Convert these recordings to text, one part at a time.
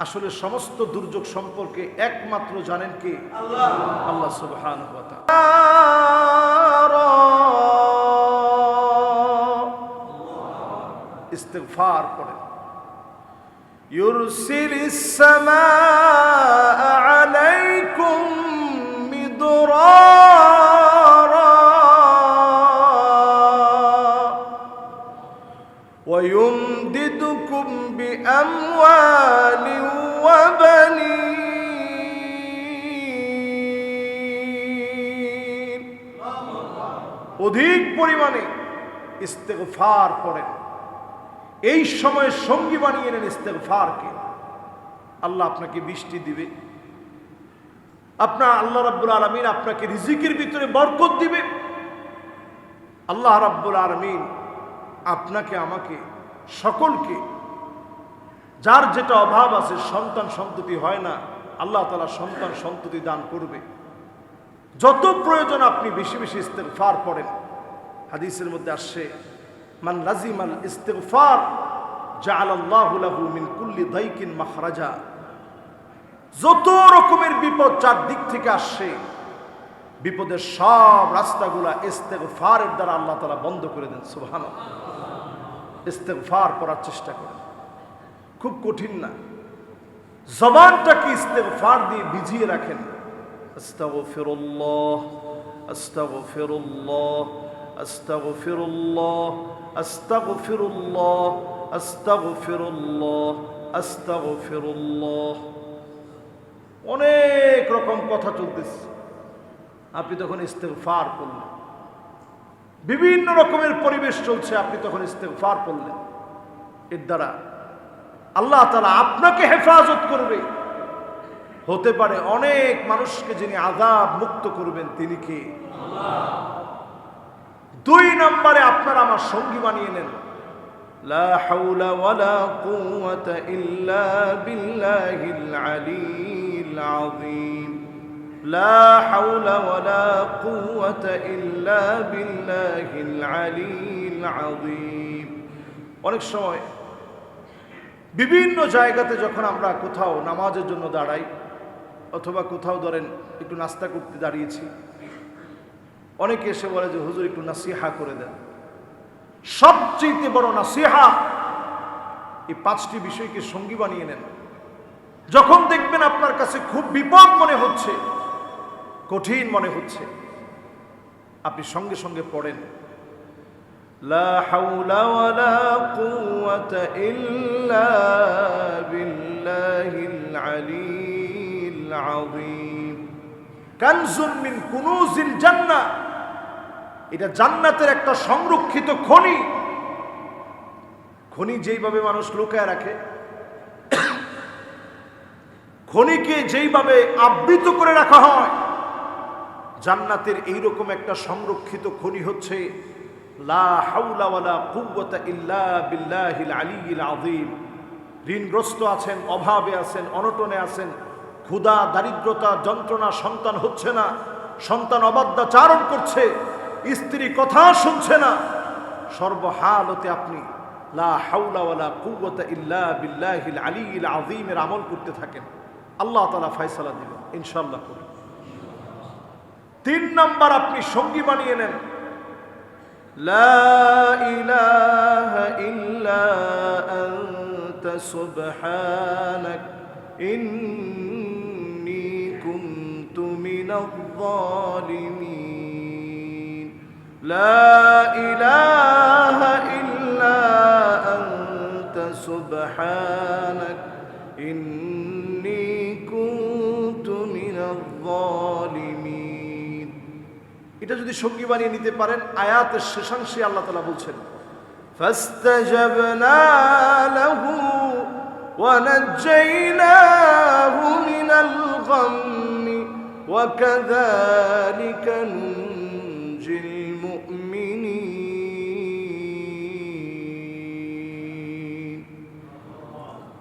আসলে সমস্ত দুর্যোগ সম্পর্কে একমাত্র জানেন কে আল্লাহ আল্লাহ সুবহান ইস্তেগফার করেন يرسل السماء عليكم مدرارا ويمددكم بأموال অধিক পরিমাণে ইস্তেগফার করেন। এই সময়ে সঙ্গী বানিয়ে নেন ইস্তেগফারকে। আল্লাহ আপনাকে বৃষ্টি দিবে। আপনার আল্লাহ রাব্বুল আলমিন আপনাকে রিজিকের ভিতরে বরকত দিবে। আল্লাহ রাব্বুল আলমিন আপনাকে, আমাকে, সকলকে, যার যেটা অভাব আছে, সন্তান সন্ততি হয় না, আল্লাহ তালা সন্তান সন্ততি দান করবে। যত প্রয়োজন আপনি বেশি বেশি ইস্তেগফার পড়েন। হাদিসের মধ্যে আসছে, মান লাজিমাল ইস্তেগফার জাআলাল্লাহু লাহু মিন কুল্লি দাইকিন মাখরাজা। যত রকমের বিপদ চার দিক থেকে আসছে, বিপদের সব রাস্তাগুলা ইস্তেগফারের দ্বারা আল্লাহ তাআলা বন্ধ করে দেন, সুবহানাল্লাহ। ইস্তেগফার করার চেষ্টা করেন। খুব কঠিন না। জবানটাকে ইস্তেগফার দিয়ে ভিজিয়ে রাখেন। আস্তাগফিরুল্লাহ আস্তাগফিরুল্লাহ আস্তাগফিরুল্লাহ আস্তাগফিরুল্লাহ আস্তাগফিরুল্লাহ আস্তাগফিরুল্লাহ অনেক রকম কথা চলতেছে। আপনি তখন ইস্তেগফার করলেন। বিভিন্ন রকমের পরিবেশ চলছে, আপনি তখন ইস্তেগফার করলেন। এর দ্বারা আল্লাহ তালা আপনাকে হেফাজত করবে। হতে পারে, অনেক মানুষকে যিনি আজাব মুক্ত করবেন, তিনি কে? দুই নম্বরে আপনার আমার সঙ্গী বানিয়ে নেন। অনেক সময় বিভিন্ন জায়গাতে যখন আমরা কোথাও নামাজের জন্য দাঁড়াই অথবা কোথাও ধরেন একটু নাস্তা করতে দাঁড়িয়েছি। অনেকে এসে বলে যে, হুজুর, একটু নাসিহা করে দেন। সবচেয়ে বড় নাসিহা এই পাঁচটি বিষয়কে সঙ্গী বানিয়ে নেন। যখন দেখবেন আপনার কাছে খুব বিপদ মনে হচ্ছে, কঠিন মনে হচ্ছে, আপনি সঙ্গে সঙ্গে পড়েন। লা ইল্লা বিল্লাহিল আলী। العظيم كنز من كنوز الجنة এটা জান্নাতের একটা সংরক্ষিত খনি খনি যেইভাবে মানুষ লুকায় রাখে খনিকে যেইভাবে আবৃত করে রাখা হয় জান্নাতের এইরকম একটা সংরক্ষিত খনি হচ্ছে লা হাউলা ওয়ালা কুওয়াতা ইল্লা বিল্লাহিল আলিয়্যিল আযীম ঋণগ্রস্ত আছেন অভাবে আছেন অনটনে আছেন ক্ষুধা, দারিদ্রতা, যন্ত্রণা, সন্তান হচ্ছে না। সন্তান অবাধ্যাচারণ করছে। স্ত্রী কথা শুনছে না। সর্বহালতে আপনি লা হাউলা ওয়ালা কুওয়াতা ইল্লা বিল্লাহিল আলিয়্যিল আযীমের আমল করতে থাকেন। আল্লাহ তাআলা ফয়সালা দিবেন, ইনশাআল্লাহ করি। তিন নাম্বার আপনি সঙ্গী বানিয়ে নেন। لا من الظالمين لا إله إلا أنت سبحانك إني كنت من الظالمين এটা যদি সঙ্গী বানিয়ে নিতে পারেন আয়াতের শেষাংশে আল্লাহ তালা বলছেন فاستجبنا له ونجيناه من الغم وكذلك ننجي المؤمنين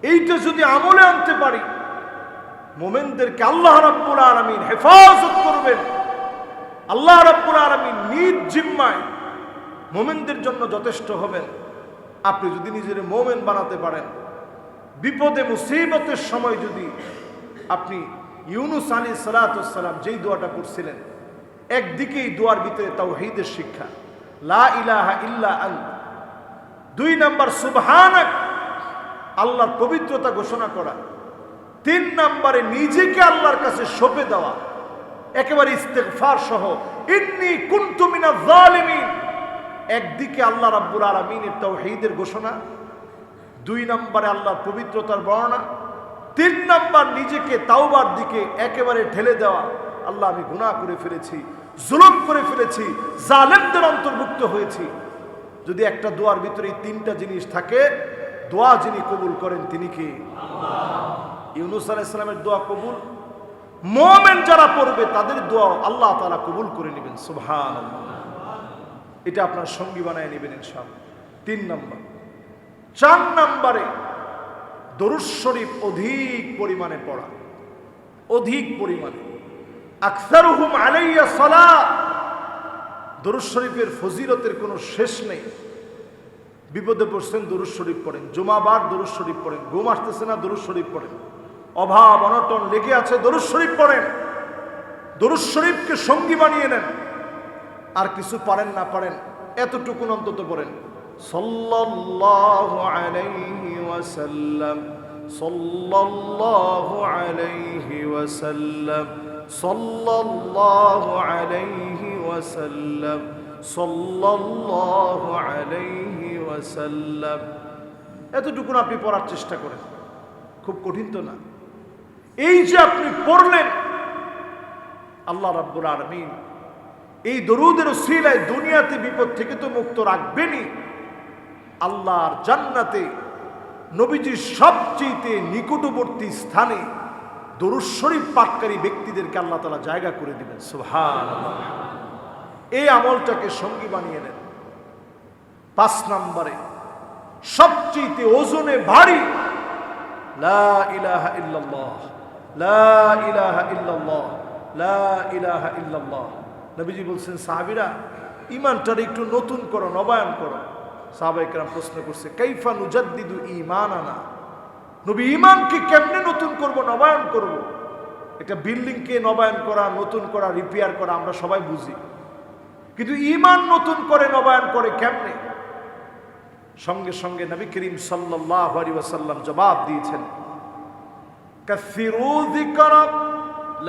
এইটা যদি আমলে আনতে পারি মোমেনদেরকে আল্লাহ রাব্বুল আলামিন হেফাজত করবেন আল্লাহ রাব্বুল আলামিন নিজ জিম্মায় মোমেনদের জন্য যথেষ্ট হবেন আপনি যদি নিজের মোমেন বানাতে পারেন বিপদে মুসিবতের সময় যদি আপনি ইউনুস আলী সালাতাম যেই দোয়াটা করছিলেন, একদিকেই দোয়ার ভিতরে তাও তাওহীদের শিক্ষা, লা ইলাহা ইল্লা আল দুই নাম্বার, সুবহানাক, আল্লাহর পবিত্রতা ঘোষণা করা। তিন নম্বরে, নিজেকে আল্লাহর কাছে সঁপে দেওয়া। একেবারে ইস্তেগফার সহ, ইন্নি কুন্তুমিনা জালিমিন। একদিকে আল্লাহ রাব্বুল আলামিনের তাওহীদের ঘোষণা, দুই নম্বরে আল্লাহর পবিত্রতার বর্ণনা তিন নম্বর নিজেকে তাওবার দিকে একেবারে ঠেলে দেওয়া। আল্লাহ, আমি গুনাহ করে ফেলেছি, জুলুম করে ফেলেছি, জালেমদের অন্তর্ভুক্ত হয়েছি। যদি একটা দোয়ার ভিতরে এই তিনটা জিনিস থাকে, দোয়া যিনি কবুল করেন তিনি কি? ইউনুস আলাইসালামের দোয়া কবুল। মোমেন যারা পড়বে, তাদের দোয়া আল্লাহ তালা কবুল করে নেবেন সুবহান এটা আপনার সঙ্গী বানায় নেবেন ইনশাআল্লাহ। তিন নম্বর। চার নম্বরে দরুদ শরীফ অধিক পরিমাণে পড়া, অধিক পরিমাণে। আকসারুহুম আলাইয়া সালা দরুদ শরীফের ফজিলতের কোনো শেষ নেই। বিপদে পড়ছেন, দরুদ শরীফ পড়েন। জুমাবার দরুদ শরীফ পড়েন। ঘুম আসতেছে না, দরুদ শরীফ পড়েন। অভাব, অনটন লেগে আছে, দরুদ শরীফ পড়েন। দরুদ শরীফকে সঙ্গী বানিয়ে নেন। আর কিছু পারেন না পারেন, এতটুকুন অন্তত পড়েন। সাল্লাল্লাহু আলাইহি ওয়াসাল্লাম সাল্লাল্লাহু আলাইহি ওয়াসাল্লাম সাল্লাল্লাহু আলাইহি ওয়াসাল্লাম সাল্লাল্লাহু আলাইহি ওয়াসাল্লাম এতটুকুন আপনি পড়ার চেষ্টা করেন। খুব কঠিন তো না। এই যে আপনি পড়লেন, আল্লাহ রাব্বুল আলামিন এই দরুদের সিলায় দুনিয়াতে বিপদ থেকে তো মুক্ত রাখবেনই। আল্লাহর জান্নাতে নবীজির সবচেয়ে নিকটবর্তী স্থানে দরুদ শরীফ পাককারী ব্যক্তিদেরকে আল্লাহ তালা জায়গা করে দিবেন। সুহান এই আমলটাকে সঙ্গী বানিয়ে নেন। পাঁচ নম্বরে সবচেয়ে ওজনে ভারী, লা ইলাহা ইল্লাল্লাহ, লা ইলাহা ইল্লাল্লাহ, লা ইলাহা ইল্লাল্লাহ। নবীজি বলছেন, সাহাবিরা ইমানটার একটু নতুন করো, নবায়ন করো। সাহাবাইকরাম প্রশ্ন করছে, কাইফা নুজাদ্দিদু ইমান আনা নবী ইমানকে কেমনে নতুন করব, নবায়ন করব? একটা বিল্ডিংকে নবায়ন করা, নতুন করা, রিপেয়ার করা, আমরা সবাই বুঝি। কিন্তু ইমান নতুন করে, নবায়ন করে কেমনে? সঙ্গে সঙ্গে নবী করিম ওয়াসাল্লাম জবাব দিয়েছেন, কাসিরু যিকর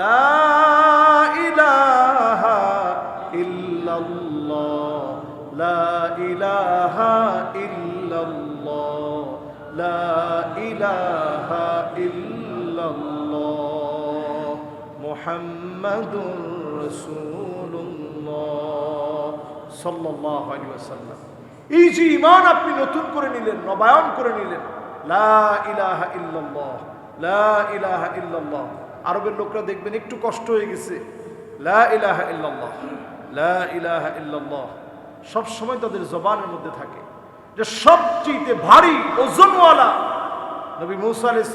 লা ইলাহা মুহাম্মাদুর রাসূলুল্লাহ সাল্লাল্লাহু আলাইহি ওয়াসাল্লাম এই যে ইমান আপনি নতুন করে নিলেন, নবায়ন করে নিলেন, লা ইলাহা ইল্লাল্লাহ, লা ইলাহা ইল্লাল্লাহ। আরবের লোকরা দেখবেন একটু কষ্ট হয়ে গেছে, লা ইলাহা ইল্লাল্লাহ, লা ইলাহা ইল্লাল্লাহ। সব সময় তাদের জবানের মধ্যে থাকে যে সবচেয়ে ভারী ওজনওয়ালা নবী মুসা আলাইহিস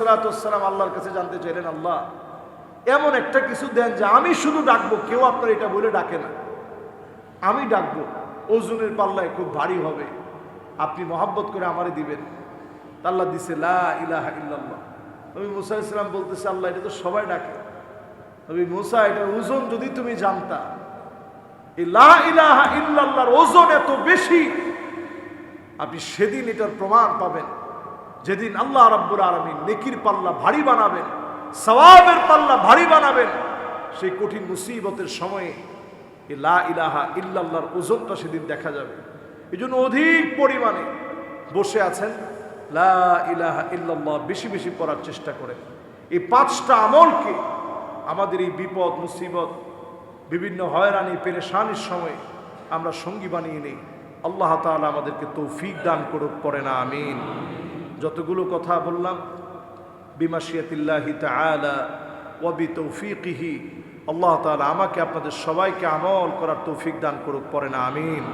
সালাম আল্লাহর কাছে জানতে চাইলেন, আল্লাহ এমন একটা কিছু দেন যে আমি শুধু ডাকবো, কেউ আপনার এটা বলে ডাকে না। আমি ডাকবো, ওজনের পাল্লায় খুব ভারী হবে। আপনি মহাব্বত করে আমারে দিবেন। আল্লাহ দিছে, লা ইলাহা ইল্লাল্লাহ। মুসা ইসলাম বলতেছে, আল্লাহ, এটা তো সবাই ডাকে। নবী মুসা, এটার ওজন যদি তুমি জানতা, এই লা ইলাহা ইল্লাল্লাহর ওজন এত বেশি, আপনি সেদিন এটার প্রমাণ পাবেন। যেদিন আল্লাহ রাব্বুল আলামিন নেকির পাল্লা ভারী বানাবেন। সওয়াবের পাল্লা ভারী বানাবেন। সেই কঠিন মুসিবতের সময়ে এই লা ইলাহা ইল্লাল্লাহর ওজনটা সেদিন দেখা যাবে। এই জন্য অধিক পরিমাণে বসে আছেন, লা ইলাহা ইল্লাল্লাহ বেশি বেশি পড়ার চেষ্টা করেন। এই পাঁচটা আমলকে আমাদের এই বিপদ, মুসিবত, বিভিন্ন হয়রানি, পেরেশানির সময় আমরা সঙ্গী বানিয়ে নেই। আল্লাহ তাআলা আমাদেরকে তৌফিক দান করুক, পড়ে না, আমিন। যতগুলো কথা বললাম বিমাশিয়াতিল্লাহি তালা ওয়াবি তৌফিকিহি আল্লাহ তালা আমাকে, আপনাদের সবাইকে আমল করার তৌফিক দান করুক পরে না, আমিন।